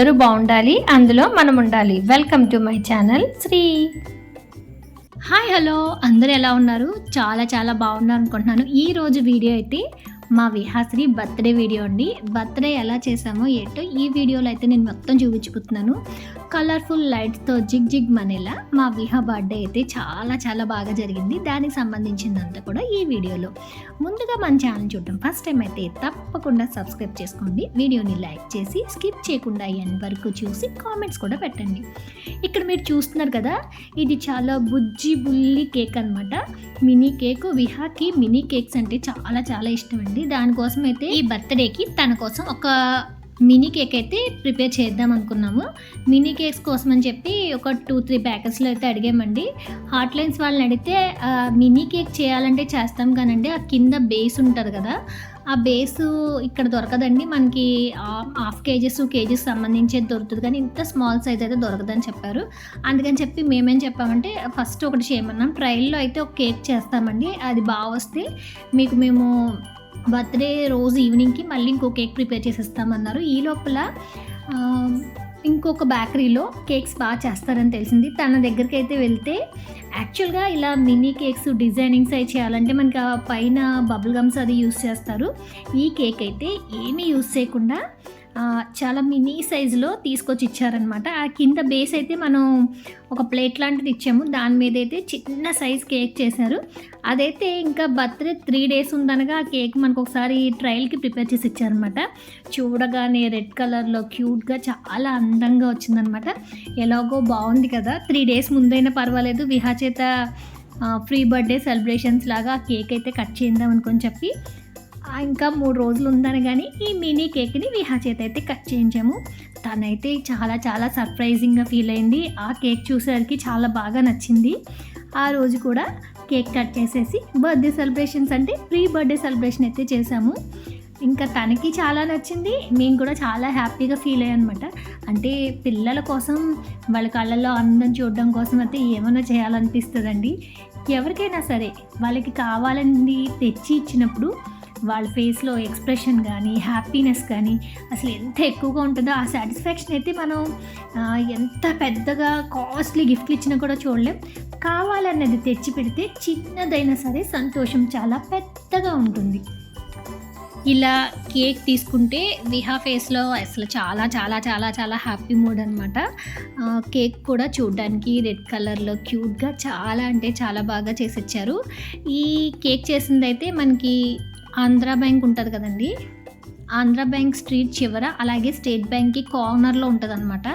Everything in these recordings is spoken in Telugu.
అందరూ బాగుండాలి అందులో మనం ఉండాలి welcome to my channel Sri hi hello అందరూ ఎలా ఉన్నారు? చాలా చాలా బాగున్నారు అనుకుంటున్నాను ఈ రోజు వీడియో అయితే మా విహాశ్రీ బర్త్డే వీడియో అండి. బర్త్డే ఎలా చేసామో ఏంటో ఈ వీడియోలో అయితే నేను మొత్తం చూపించుకుంటున్నాను. కలర్ఫుల్ లైట్స్తో జిగ్ జిగ్ మనేలా మా విహా బర్త్డే అయితే చాలా చాలా బాగా జరిగింది. దానికి సంబంధించిందంతా కూడా ఈ వీడియోలో. ముందుగా మన ఛానల్ చూడటం ఫస్ట్ టైం అయితే తప్పకుండా సబ్స్క్రైబ్ చేసుకోండి. వీడియోని లైక్ చేసి స్కిప్ చేయకుండా ఎండ్ వరకు చూసి కామెంట్స్ కూడా పెట్టండి. ఇక్కడ మీరు చూస్తున్నారు కదా ఇది చాలా బుజ్జి బుల్లి కేక్ అనమాట మినీ కేక్ విహాకి మినీ కేక్స్ అంటే చాలా చాలా ఇష్టం అండి. దానికోసం అయితే ఈ బర్త్డేకి తన కోసం ఒక మినీ కేక్ అయితే ప్రిపేర్ చేద్దాం అనుకున్నాము. మినీ కేక్స్ కోసం అని చెప్పి ఒక టూ త్రీ ప్యాకెట్స్లో అయితే అడిగామండి. హాట్ లైన్స్ వాళ్ళని అడిగితే మినీ కేక్ చేయాలంటే చేస్తాం కానండి ఆ కింద బేస్ ఉంటుంది కదా ఆ బేస్ ఇక్కడ దొరకదండి మనకి హాఫ్ కేజెస్ కేజీస్ సంబంధించేది దొరుకుతుంది కానీ ఇంత స్మాల్ సైజ్ అయితే దొరకదని చెప్పారు. అందుకని చెప్పి మేమేం చెప్పామంటే ఫస్ట్ ఒకటి చేయమన్నాం. ట్రైల్లో అయితే ఒక కేక్ చేస్తామండి అది బాగా వస్తే మీకు మేము బర్త్డే రోజు ఈవినింగ్కి మళ్ళీ ఇంకో కేక్ ప్రిపేర్ చేసేస్తామన్నారు. ఈ లోపల ఇంకొక బేకరీలో కేక్స్ బాగా చేస్తారని తెలిసింది. తన దగ్గరికి అయితే వెళ్తే యాక్చువల్గా ఇలా మినీ కేక్స్ డిజైనింగ్స్ అవి చేయాలంటే మనకి ఆ పైన బబుల్ గమ్స్ అది యూస్ చేస్తారు. ఈ కేక్ అయితే ఏమీ యూస్ చేయకుండా చాలా మినీ సైజులో తీసుకొచ్చి ఇచ్చారనమాట ఆ కింద బేస్ అయితే మనం ఒక ప్లేట్ లాంటిది ఇచ్చాము. దాని మీద అయితే చిన్న సైజ్ కేక్ చేశారు. అదైతే ఇంకా బర్త్డే త్రీ డేస్ ఉందనగా ఆ కేక్ మనకు ఒకసారి ట్రయల్కి ప్రిపేర్ చేసి ఇచ్చారనమాట చూడగానే రెడ్ కలర్లో క్యూట్గా చాలా అందంగా వచ్చిందనమాట ఎలాగో బాగుంది కదా. త్రీ డేస్ ముందైనా పర్వాలేదు. విహా చేత ఫ్రీ బర్త్డే సెలబ్రేషన్స్ లాగా ఆ కేక్ అయితే కట్ చేద్దాం అనుకొని చెప్పి ఇంకా మూడు రోజులు ఉందని కానీ ఈ మినీ కేక్ని విహా చేత అయితే కట్ చేయించాము. తనైతే చాలా చాలా సర్ప్రైజింగ్గా ఫీల్ అయింది. ఆ కేక్ చూసేసరికి చాలా బాగా నచ్చింది. ఆ రోజు కూడా కేక్ కట్ చేసేసి బర్త్డే సెలబ్రేషన్స్ అంటే ప్రీ బర్త్డే సెలబ్రేషన్ అయితే చేసాము ఇంకా తనకి చాలా నచ్చింది. మేము కూడా చాలా హ్యాపీగా ఫీల్ అయ్యాం అనమాట అంటే పిల్లల కోసం వాళ్ళ కళ్ళల్లో అందం చూడడం కోసం అయితే ఏమైనా చేయాలనిపిస్తుందండి. ఎవరికైనా సరే వాళ్ళకి కావాలని తెచ్చి ఇచ్చినప్పుడు వాళ్ళ ఫేస్లో ఎక్స్ప్రెషన్ కానీ హ్యాపీనెస్ కానీ అసలు ఎంత ఎక్కువగా ఉంటుందో ఆ సాటిస్ఫాక్షన్ అయితే మనం ఎంత పెద్దగా కాస్ట్లీ గిఫ్ట్లు ఇచ్చినా కూడా చూడలేం. కావాలన్నది తెచ్చి పెడితే చిన్నదైనా సరే సంతోషం చాలా పెద్దగా ఉంటుంది. ఇలా కేక్ తీసుకుంటే విహా ఫేస్లో అసలు చాలా చాలా చాలా చాలా హ్యాపీ మూడ్ అనమాట కేక్ కూడా చూడడానికి రెడ్ కలర్లో క్యూట్గా చాలా అంటే చాలా బాగా చేసి ఇచ్చారు ఈ కేక్ చేసింది అయితే మనకి ఆంధ్రా బ్యాంక్ ఉంటుంది కదండి. ఆంధ్రా బ్యాంక్ స్ట్రీట్ చివర అలాగే స్టేట్ బ్యాంక్కి కార్నర్లో ఉంటుంది అనమాట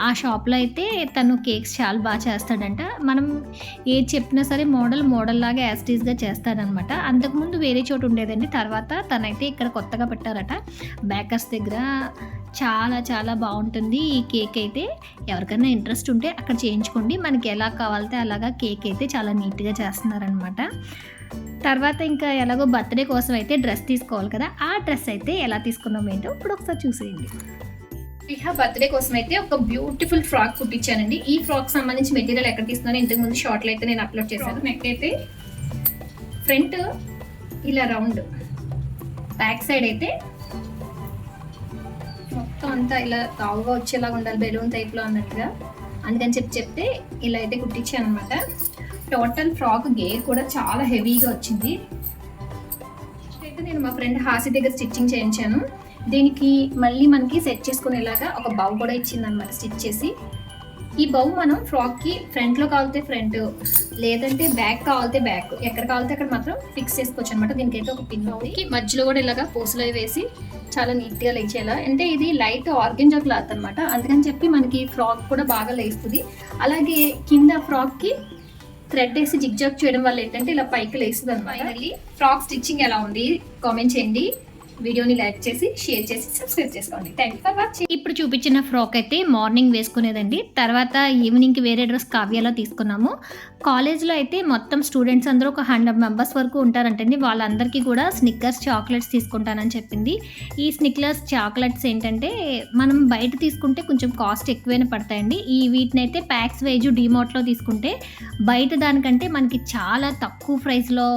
ఆ షాప్లో అయితే తను కేక్స్ చాలా బాగా చేస్తాడంట. మనం ఏది చెప్పినా సరే మోడల్ మోడల్ లాగా యాస్టీస్గా చేస్తాడనమాట అంతకుముందు వేరే చోటు ఉండేదండి. తర్వాత తనైతే ఇక్కడ కొత్తగా పెట్టారట. బేకర్స్ దగ్గర చాలా చాలా బాగుంటుంది ఈ కేక్ అయితే. ఎవరికైనా ఇంట్రెస్ట్ ఉంటే అక్కడ చేయించుకోండి. మనకి ఎలా కావాలితే అలాగా కేక్ అయితే చాలా నీట్గా చేస్తున్నారనమాట తర్వాత ఇంకా ఎలాగో బర్త్డే కోసం అయితే డ్రెస్ తీసుకోవాలి కదా ఆ డ్రెస్ అయితే ఎలా తీసుకున్నాం ఏంటో ఇప్పుడు ఒకసారి చూసేయండి. ఇహ బర్త్డే కోసం అయితే ఒక బ్యూటిఫుల్ ఫ్రాక్ కుట్టించానండి. ఈ ఫ్రాక్ సంబంధించి మెటీరియల్ ఎక్కడ తీసుకున్నాను ఇంతకు ముందు షార్ట్లో అయితే నేను అప్లోడ్ చేశాను. నెక్ అయితే ఫ్రంట్ ఇలా రౌండ్ బ్యాక్ సైడ్ అయితే మొత్తం అంతా ఇలా లావుగా వచ్చేలాగా ఉండాలి బెలూన్ టైప్లో అన్నట్టుగా. అందుకని చెప్పి చెప్తే ఇలా అయితే కుట్టించాను అనమాట టోటల్ ఫ్రాక్ గేర్ కూడా చాలా హెవీగా వచ్చింది. అయితే నేను మా ఫ్రెండ్ హాసి దగ్గర స్టిచ్చింగ్ చేయించాను. దీనికి మళ్ళీ మనకి సెట్ చేసుకునేలాగా ఒక బౌ కూడా ఇచ్చింది అనమాట స్టిచ్ చేసి. ఈ బౌ మనం ఫ్రాక్కి ఫ్రంట్లో కావాలితే ఫ్రంట్ లేదంటే బ్యాక్ కావాలితే బ్యాక్ ఎక్కడ కావాలితే అక్కడ మాత్రం ఫిక్స్ చేసుకోవచ్చు అనమాట దీనికైతే ఒక పిన్ ఉంది. మధ్యలో కూడా ఇలాగా పూసలో వేసి చాలా నీట్గా లేచేలా. అంటే ఇది లైట్ ఆర్గెంజా క్లాత్ అనమాట అందుకని చెప్పి మనకి ఫ్రాక్ కూడా బాగా లేస్తుంది. అలాగే కింద ఫ్రాక్కి థ్రెడ్ వేసి జిగ్ జాగ్ చేయడం వల్ల ఏంటంటే ఇలా పైకి లేస్తుంది అనమాట ఫ్రాక్ స్టిచ్చింగ్ ఎలా ఉంది? కామెంట్ చేయండి. వీడియోని లైక్ చేసి షేర్ చేసి సబ్స్క్రైబ్ చేసుకోండి. థ్యాంక్ ఫర్ వాచింగ్ ఇప్పుడు చూపించిన ఫ్రాక్ అయితే మార్నింగ్ వేసుకునేదండి. తర్వాత ఈవినింగ్కి వేరే డ్రెస్ కావ్యాలో తీసుకున్నాము. కాలేజ్లో అయితే మొత్తం స్టూడెంట్స్ అందరూ ఒక హండ్రెడ్ మెంబర్స్ వరకు ఉంటారంటండి. వాళ్ళందరికీ కూడా స్నిక్కర్స్ చాక్లెట్స్ తీసుకుంటానని చెప్పింది. ఈ స్నిక్లర్స్ చాక్లెట్స్ ఏంటంటే మనం బయట తీసుకుంటే కొంచెం కాస్ట్ ఎక్కువైనా పడతాయండి. ఈ వీటిని అయితే ప్యాక్స్ వేజ్ డిమార్ట్లో తీసుకుంటే బయట దానికంటే మనకి చాలా తక్కువ ప్రైస్లో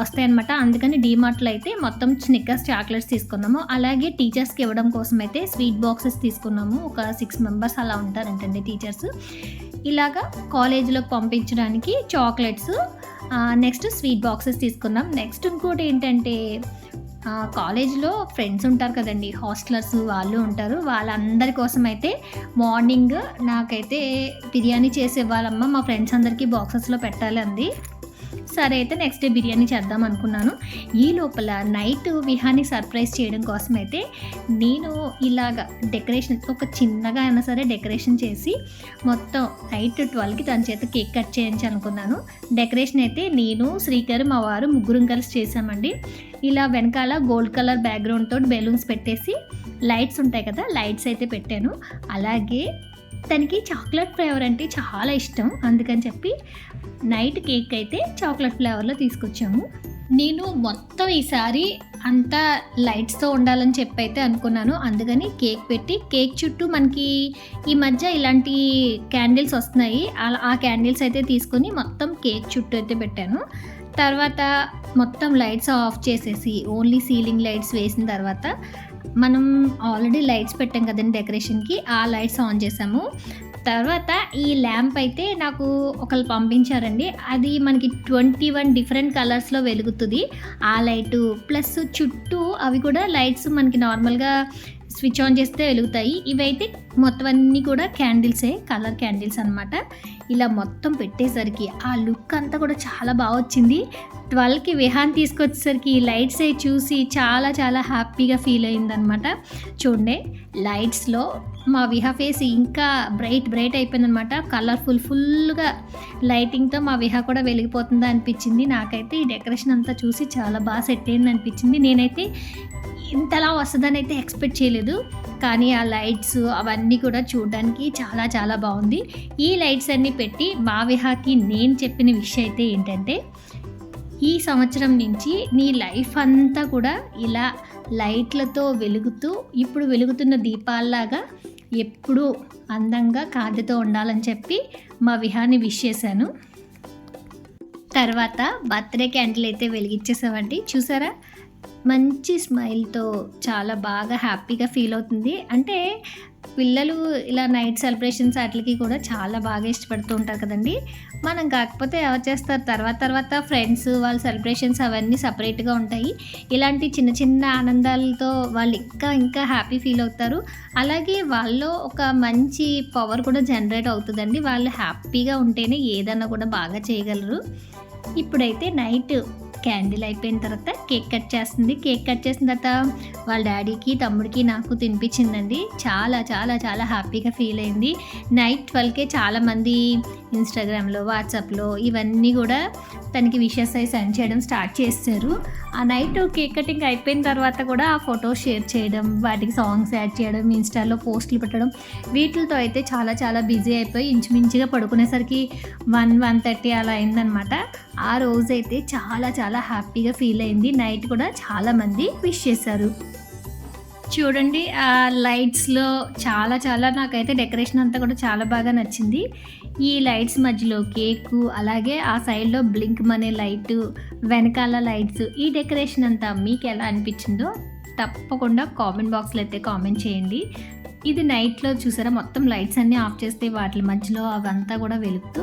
వస్తాయన్నమాట. అందుకని డిమార్ట్లో అయితే మొత్తం స్నిక్కర్స్ చాక్లెట్స్ చాక్లెట్స్ తీసుకున్నాము. అలాగే టీచర్స్కి ఇవ్వడం కోసం అయితే స్వీట్ బాక్సెస్ తీసుకున్నాము. ఒక సిక్స్ మెంబర్స్ అలా ఉంటారంటండి టీచర్స్. ఇలాగా కాలేజీలోకి పంపించడానికి చాక్లెట్స్ నెక్స్ట్ స్వీట్ బాక్సెస్ తీసుకున్నాం. నెక్స్ట్ ఇంకోటి ఏంటంటే కాలేజ్లో ఫ్రెండ్స్ ఉంటారు కదండి. హాస్టలర్స్ వాళ్ళు ఉంటారు. వాళ్ళందరి కోసం అయితే మార్నింగ్ నాకైతే బిర్యానీ చేసి ఇవ్వాలమ్మా. మా ఫ్రెండ్స్ అందరికీ బాక్సెస్లో పెట్టాలి అంది సరే అయితే నెక్స్ట్ డే బిర్యానీ చేద్దాం అనుకున్నాను. ఈ లోపల నైట్ విహాన్ని సర్ప్రైజ్ చేయడం కోసం అయితే నేను ఇలాగ డెకరేషన్ ఒక చిన్నగా అయినా సరే డెకరేషన్ చేసి మొత్తం నైట్ ట్వెల్వ్కి తన చేత కేక్ కట్ చేయించాలనుకున్నాను డెకరేషన్ అయితే నేను శ్రీకర్ మా వారు ముగ్గురం కలిసి చేసామండి ఇలా వెనకాల గోల్డ్ కలర్ బ్యాక్గ్రౌండ్ తోటి బెలూన్స్ పెట్టేసి లైట్స్ ఉంటాయి కదా లైట్స్ అయితే పెట్టాను. అలాగే తనకి చాక్లెట్ ఫ్లేవర్ అంటే చాలా ఇష్టం. అందుకని చెప్పి నైట్ కేక్ అయితే చాక్లెట్ ఫ్లేవర్లో తీసుకొచ్చాము. నేను మొత్తం ఈసారి అంతా లైట్స్తో ఉండాలని చెప్పి అయితే అనుకున్నాను. అందుకని కేక్ పెట్టి కేక్ చుట్టూ మనకి ఈ మధ్య ఇలాంటి క్యాండిల్స్ వస్తున్నాయి. అలా ఆ క్యాండిల్స్ అయితే తీసుకొని మొత్తం కేక్ చుట్టూ అయితే పెట్టాను. తర్వాత మొత్తం లైట్స్ ఆఫ్ చేసేసి ఓన్లీ సీలింగ్ లైట్స్ వేసిన తర్వాత మనం ఆల్రెడీ లైట్స్ పెట్టాం కదండి డెకరేషన్కి ఆ లైట్స్ ఆన్ చేసాము. తర్వాత ఈ ల్యాంప్ అయితే నాకు ఒకళ్ళు పంపించారండి. అది మనకి ట్వంటీ వన్ డిఫరెంట్ కలర్స్లో వెలుగుతుంది. ఆ లైటు ప్లస్ చుట్టూ అవి కూడా లైట్స్ మనకి నార్మల్గా స్విచ్ ఆన్ చేస్తే వెలుగుతాయి. ఇవైతే మొత్తం అన్నీ కూడా క్యాండిల్సే కలర్ క్యాండిల్స్ అనమాట ఇలా మొత్తం పెట్టేసరికి ఆ లుక్ అంతా కూడా చాలా బాగా వచ్చింది. ట్వెల్వ్కి విహాన్ తీసుకొచ్చేసరికి ఈ లైట్స్ అవి చూసి చాలా చాలా హ్యాపీగా ఫీల్ అయిందనమాట చూడండి లైట్స్లో మా విహా ఫేస్ ఇంకా బ్రైట్ బ్రైట్ అయిపోయిందనమాట కలర్ఫుల్ ఫుల్గా లైటింగ్తో మా విహా కూడా వెలిగిపోతుందా అనిపించింది. నాకైతే ఈ డెకరేషన్ అంతా చూసి చాలా బాగా సెట్ అయింది అనిపించింది. నేనైతే ఇంతలా వస్తుందని అయితే ఎక్స్పెక్ట్ చేయలేదు. కానీ ఆ లైట్స్ అవన్నీ కూడా చూడడానికి చాలా చాలా బాగుంది. ఈ లైట్స్ అన్నీ పెట్టి మా విహాకి నేను చెప్పిన విషయం అయితే ఏంటంటే ఈ సంవత్సరం నుంచి నీ లైఫ్ అంతా కూడా ఇలా లైట్లతో వెలుగుతూ ఇప్పుడు వెలుగుతున్న దీపాల్లాగా ఎప్పుడూ అందంగా కాంతితో ఉండాలని చెప్పి మా విహాన్ని విష్ చేశాను. తర్వాత బర్త్డే క్యాండిల్ అయితే వెలిగించేసామండి చూసారా? మంచి స్మైల్తో చాలా బాగా హ్యాపీగా ఫీల్ అవుతుంది. అంటే పిల్లలు ఇలా నైట్ సెలబ్రేషన్స్ వాటికి కూడా చాలా బాగా ఇష్టపడుతూ ఉంటారు కదండి. మనం కాకపోతే ఎవరు చేస్తారు? తర్వాత తర్వాత ఫ్రెండ్స్ వాళ్ళ సెలబ్రేషన్స్ అవన్నీ సపరేట్గా ఉంటాయి. ఇలాంటి చిన్న చిన్న ఆనందాలతో వాళ్ళు ఇంకా ఇంకా హ్యాపీ ఫీల్ అవుతారు. అలాగే వాళ్ళలో ఒక మంచి పవర్ కూడా జనరేట్ అవుతుందండి. వాళ్ళు హ్యాపీగా ఉంటేనే ఏదన్నా కూడా బాగా చేయగలరు. ఇప్పుడైతే నైట్ క్యాండిల్ అయిపోయిన తర్వాత కేక్ కట్ చేస్తుంది. కేక్ కట్ చేసిన తర్వాత వాళ్ళ డాడీకి తమ్ముడికి నాకు తినిపించిందండి. చాలా చాలా చాలా హ్యాపీగా ఫీల్ అయింది. నైట్ ట్వెల్వ్కే చాలామంది ఇన్స్టాగ్రామ్లో వాట్సాప్లో ఇవన్నీ కూడా తనకి విషెస్ అయి సెండ్ చేయడం స్టార్ట్ చేశారు. ఆ నైట్ కేక్ కటింగ్ అయిపోయిన తర్వాత కూడా ఆ ఫొటోస్ షేర్ చేయడం వాటికి సాంగ్స్ యాడ్ చేయడం ఇన్స్టాలో పోస్టులు పెట్టడం వీటితో అయితే చాలా చాలా బిజీ అయిపోయి ఇంచుమించుగా పడుకునేసరికి వన్ వన్ థర్టీ అలా అయిందనమాట. ఆ రోజైతే చాలా చాలా హ్యాపీగా ఫీల్ అయింది. నైట్ కూడా చాలామంది విష్ చేశారు. చూడండి ఆ లైట్స్లో చాలా చాలా నాకైతే డెకరేషన్ అంతా కూడా చాలా బాగా నచ్చింది. ఈ లైట్స్ మధ్యలో కేకు అలాగే ఆ సైడ్లో బ్లింక్ మనే లైట్ వెనకాల లైట్స్ ఈ డెకరేషన్ అంతా మీకు ఎలా అనిపించిందో తప్పకుండా కామెంట్ బాక్స్లో అయితే కామెంట్ చేయండి. ఇది నైట్లో చూసారా మొత్తం లైట్స్ అన్నీ ఆఫ్ చేస్తే వాటి మధ్యలో అవంతా కూడా వెలుగుతూ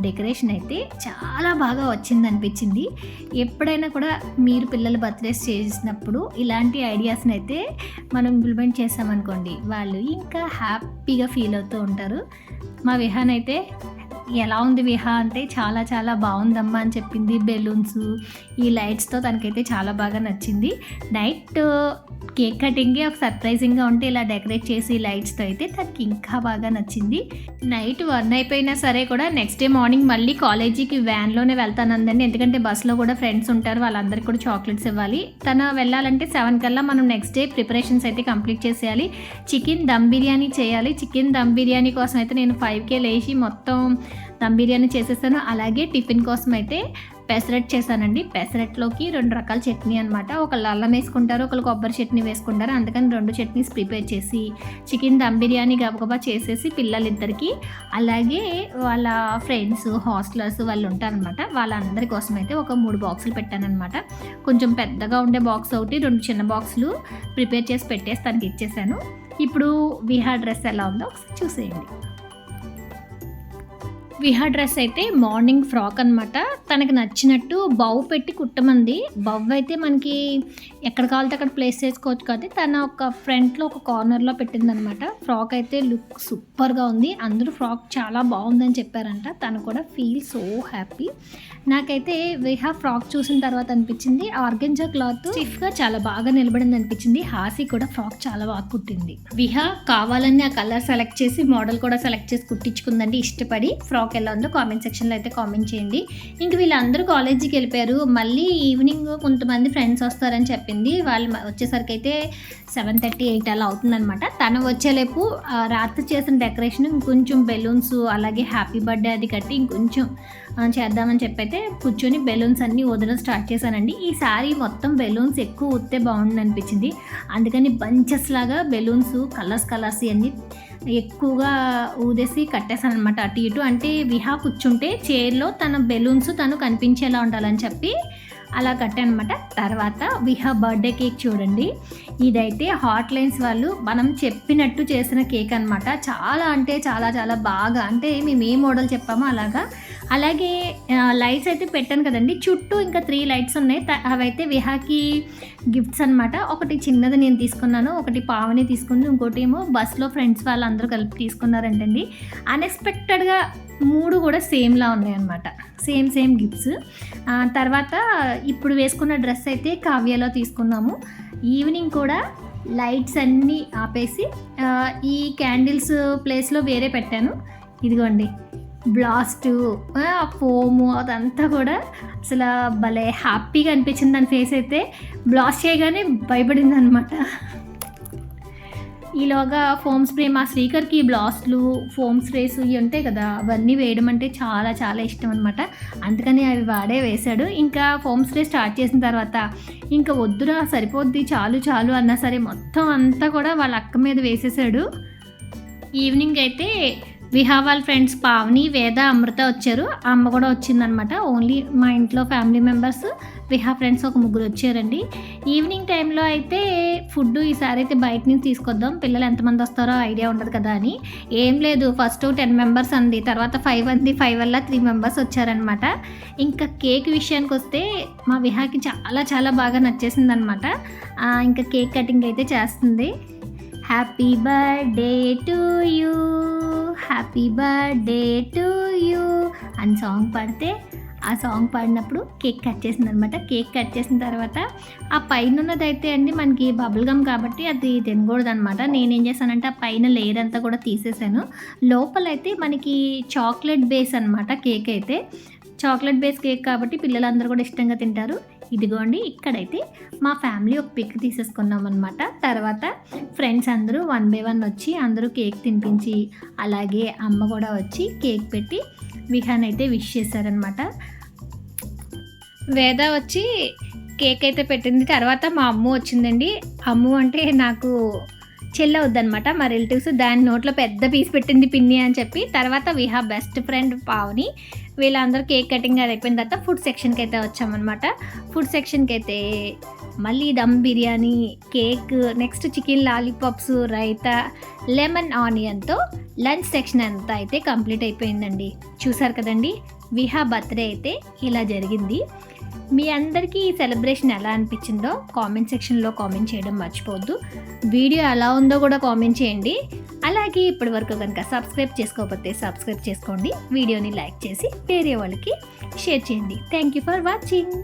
డెకరేషన్ అయితే చాలా బాగా వచ్చింది అనిపించింది. ఎప్పుడైనా కూడా మీరు పిల్లల బర్త్డేస్ చేసినప్పుడు ఇలాంటి ఐడియాస్ని అయితే మనం ఇంప్లిమెంట్ చేసామనుకోండి వాళ్ళు ఇంకా హ్యాపీగా ఫీల్ అవుతూ ఉంటారు. మా విహాన్ అయితే ఎలా ఉంది విహా అంటే చాలా చాలా బాగుందమ్మా అని చెప్పింది బెలూన్స్. ఈ లైట్స్తో తనకైతే చాలా బాగా నచ్చింది. నైట్ కేక్ కటింగే ఒక సర్ప్రైజింగ్గా ఉంటే ఇలా డెకరేట్ చేసి లైట్స్తో అయితే తనకి ఇంకా బాగా నచ్చింది. నైట్ వన్ అయిపోయినా సరే కూడా నెక్స్ట్ డే మార్నింగ్ మళ్ళీ కాలేజీకి వ్యాన్లోనే వెళ్తానందండి ఎందుకంటే బస్సులో కూడా ఫ్రెండ్స్ ఉంటారు వాళ్ళందరికీ కూడా చాక్లెట్స్ ఇవ్వాలి. తన వెళ్ళాలంటే సెవెన్ కల్లా మనం నెక్స్ట్ డే ప్రిపరేషన్స్ అయితే కంప్లీట్ చేసేయాలి. చికెన్ దమ్ బిర్యానీ చేయాలి. చికెన్ దమ్ బిర్యానీ కోసం అయితే నేను ఫైవ్కే లేచి మొత్తం దమ్ బిర్యానీ చేసేసాను అలాగే టిఫిన్ కోసం అయితే పెసరట్ చేశానండి. పెసరట్లోకి రెండు రకాల చట్నీ అనమాట ఒకళ్ళు అల్లం వేసుకుంటారు ఒకళ్ళు కొబ్బరి చట్నీ వేసుకుంటారు. అందుకని రెండు చట్నీస్ ప్రిపేర్ చేసి చికెన్ దమ్ బిర్యానీ గబగబా చేసేసి పిల్లలిద్దరికి అలాగే వాళ్ళ ఫ్రెండ్స్ హాస్టలర్స్ వాళ్ళు ఉంటారనమాట వాళ్ళందరి కోసం అయితే ఒక మూడు బాక్సులు పెట్టానమాట కొంచెం పెద్దగా ఉండే బాక్స్ ఒకటి రెండు చిన్న బాక్సులు ప్రిపేర్ చేసి పెట్టేసి తనకి ఇచ్చేసాను ఇప్పుడు విహార్ డ్రెస్ ఎలా ఉందో ఒకసారి చూసేయండి. విహా డ్రెస్ అయితే మార్నింగ్ ఫ్రాక్ అనమాట తనకి నచ్చినట్టు బౌ పెట్టి కుట్టమంది. బౌ అయితే మనకి ఎక్కడ కావాలితే అక్కడ ప్లేస్ చేసుకోవచ్చు కాబట్టి తన ఒక ఫ్రంట్లో ఒక కార్నర్లో పెట్టిందనమాట ఫ్రాక్ అయితే లుక్ సూపర్గా ఉంది. అందరూ ఫ్రాక్ చాలా బాగుందని చెప్పారంట. తను కూడా ఫీల్ సో హ్యాపీ నాకైతే విహా ఫ్రాక్ చూసిన తర్వాత అనిపించింది. ఆర్గెంజా క్లాత్ స్టిఫ్గా చాలా బాగా నిలబడింది అనిపించింది. హాసి కూడా ఫ్రాక్ చాలా బాగా కుట్టింది. విహా కావాలని ఆ కలర్ సెలెక్ట్ చేసి మోడల్ కూడా సెలెక్ట్ చేసి కుట్టించుకుందండి. ఇష్టపడి ఫ్రాక్ ఎలా ఉందో కామెంట్ సెక్షన్లో అయితే కామెంట్ చేయండి. ఇంక వీళ్ళందరూ కాలేజీకి వెళ్ళిపోయారు. మళ్ళీ ఈవినింగ్ కొంతమంది ఫ్రెండ్స్ వస్తారని చెప్పింది. వాళ్ళు వచ్చేసరికి అయితే సెవెన్ థర్టీ ఎయిట్ అలా అవుతుందన్నమాట. తను వచ్చేలేపు ఆ, రాత్రి చేసిన డెకరేషన్ ఇంకొంచెం బెలూన్స్ అలాగే హ్యాపీ బర్త్డే అది కట్టి ఇంకొంచెం చేద్దామని చెప్పైతే కూర్చొని బెలూన్స్ అన్నీ వదలడం స్టార్ట్ చేశానండి. ఈసారి మొత్తం బెలూన్స్ ఎక్కువ ఉత్తే బాగుంది అనిపించింది అందుకని బంచెస్ లాగా బెలూన్స్ కలర్స్ కలర్స్ ఇవన్నీ ఎక్కువగా ఊదేసి కట్టేశాను అనమాట అటు ఇటు. అంటే విహా కూర్చుంటే చైర్లో తన బెలూన్స్ తను కనిపించేలా ఉండాలని చెప్పి అలా కట్టానమాట తర్వాత విహా బర్త్డే కేక్ చూడండి. ఇదైతే హాట్ లైన్స్ వాళ్ళు మనం చెప్పినట్టు చేసిన కేక్ అనమాట చాలా అంటే చాలా చాలా బాగా. అంటే మేము ఏ మోడల్ చెప్పామో అలాగా అలాగే లైట్స్ అయితే పెట్టాను కదండి. చుట్టూ ఇంకా త్రీ లైట్స్ ఉన్నాయి. త- అవైతే విహాకి గిఫ్ట్స్ అనమాట ఒకటి చిన్నది నేను తీసుకున్నాను ఒకటి పావని తీసుకుంది ఇంకోటి ఏమో బస్లో ఫ్రెండ్స్ వాళ్ళందరూ కలిపి తీసుకున్నారంటండి. అన్ఎక్స్పెక్టెడ్గా మూడు కూడా సేమ్లా ఉన్నాయన్నమాట. సేమ్ సేమ్ గిఫ్ట్స్ తర్వాత ఇప్పుడు వేసుకున్న డ్రెస్ అయితే కావ్యలో తీసుకున్నాము. ఈవినింగ్ కూడా లైట్స్ అన్నీ ఆపేసి ఈ క్యాండిల్స్ ప్లేస్లో వేరే పెట్టాను. ఇదిగోండి. బ్లాస్ట్ ఫోము అదంతా కూడా అసలు భలే హ్యాపీగా అనిపించింది దాని ఫేస్ అయితే. బ్లాస్ట్ చేయగానే భయపడింది అనమాట ఈలోగా ఫోమ్ స్ప్రే మా స్పీకర్కి బ్లాస్ట్లు ఫోమ్ స్ప్రేస్ ఇవి ఉంటాయి కదా అవన్నీ వేయడం అంటే చాలా చాలా ఇష్టం అనమాట. అందుకని అవి వాడే వేశాడు. ఇంకా ఫోమ్ స్ప్రే స్టార్ట్ చేసిన తర్వాత ఇంకా వద్దురా సరిపోద్ది చాలు చాలు అన్నా సరే మొత్తం అంతా కూడా వాళ్ళ అక్క మీద వేసేసాడు. ఈవినింగ్ అయితే విహా వాళ్ళ ఫ్రెండ్స్ పావని వేద అమృత వచ్చారు. ఆ అమ్మ కూడా వచ్చిందనమాట. ఓన్లీ మా ఇంట్లో ఫ్యామిలీ మెంబర్స్ విహా ఫ్రెండ్స్ ఒక ముగ్గురు వచ్చారండి. ఈవినింగ్ టైంలో అయితే ఫుడ్ ఈసారి అయితే బయట నుంచి తీసుకొద్దాం. పిల్లలు ఎంతమంది వస్తారో ఐడియా ఉండదు కదా అని. ఏం లేదు ఫస్ట్ టెన్ మెంబర్స్ అంది. తర్వాత ఫైవ్ అంది. ఫైవ్ వల్ల త్రీ మెంబర్స్ వచ్చారనమాట. ఇంకా కేక్ విషయానికి వస్తే మా విహాకి చాలా చాలా బాగా నచ్చేసింది అనమాట ఇంకా కేక్ కటింగ్ అయితే చేస్తుంది. Happy birthday to you happy birthday to you అని సాంగ్ పాడితే ఆ సాంగ్ పాడినప్పుడు కేక్ కట్ చేసింది అనమాట కేక్ కట్ చేసిన తర్వాత ఆ పైన ఉన్నదైతే అండి మనకి బబుల్ గమ్ కాబట్టి అది తినకూడదు అనమాట నేనేం చేశానంటే ఆ పైన లేయర్ అంతా కూడా తీసేసాను. లోపలైతే మనకి చాక్లెట్ బేస్ అనమాట కేక్ అయితే. చాక్లెట్ బేస్ కేక్ కాబట్టి పిల్లలందరూ కూడా ఇష్టంగా తింటారు. ఇదిగోండి ఇక్కడైతే మా ఫ్యామిలీ ఒక పిక్ తీసేసుకున్నాం అనమాట తర్వాత ఫ్రెండ్స్ అందరూ వన్ బై వన్ వచ్చి అందరూ కేక్ తినిపించి అలాగే అమ్మ కూడా వచ్చి కేక్ పెట్టి విహాన్ అయితే విష్ చేశారనమాట వేద వచ్చి కేక్ అయితే పెట్టింది. తర్వాత మా అమ్మ వచ్చిందండి. అమ్ము అంటే నాకు చెల్లి అవుద్దనమాట మా రిలేటివ్స్ దాని నోట్లో పెద్ద పీస్ పెట్టింది పిన్ని అని చెప్పి. తర్వాత విహా బెస్ట్ ఫ్రెండ్ పావుని. వీళ్ళందరూ కేక్ కటింగ్ అది అయిపోయిన తర్వాత ఫుడ్ సెక్షన్కి అయితే వచ్చామన్నమాట. ఫుడ్ సెక్షన్కి అయితే మళ్ళీ dum biryani cake next chicken lollipops raita lemon ఆనియన్తో lunch section అంతా అయితే కంప్లీట్ అయిపోయిందండి. చూసారు కదండి? విహా బర్త్డే అయితే ఇలా జరిగింది. మీ అందరికీ ఈ సెలబ్రేషన్ ఎలా అనిపించిందో కామెంట్ సెక్షన్లో కామెంట్ చేయడం మర్చిపోవద్దు. వీడియో ఎలా ఉందో కూడా కామెంట్ చేయండి. అలాగే ఇప్పటి వరకు కనుక సబ్స్క్రైబ్ చేసుకోకపోతే సబ్స్క్రైబ్ చేసుకోండి. వీడియోని లైక్ చేసి వేరే వాళ్ళకి షేర్ చేయండి. Thank you for watching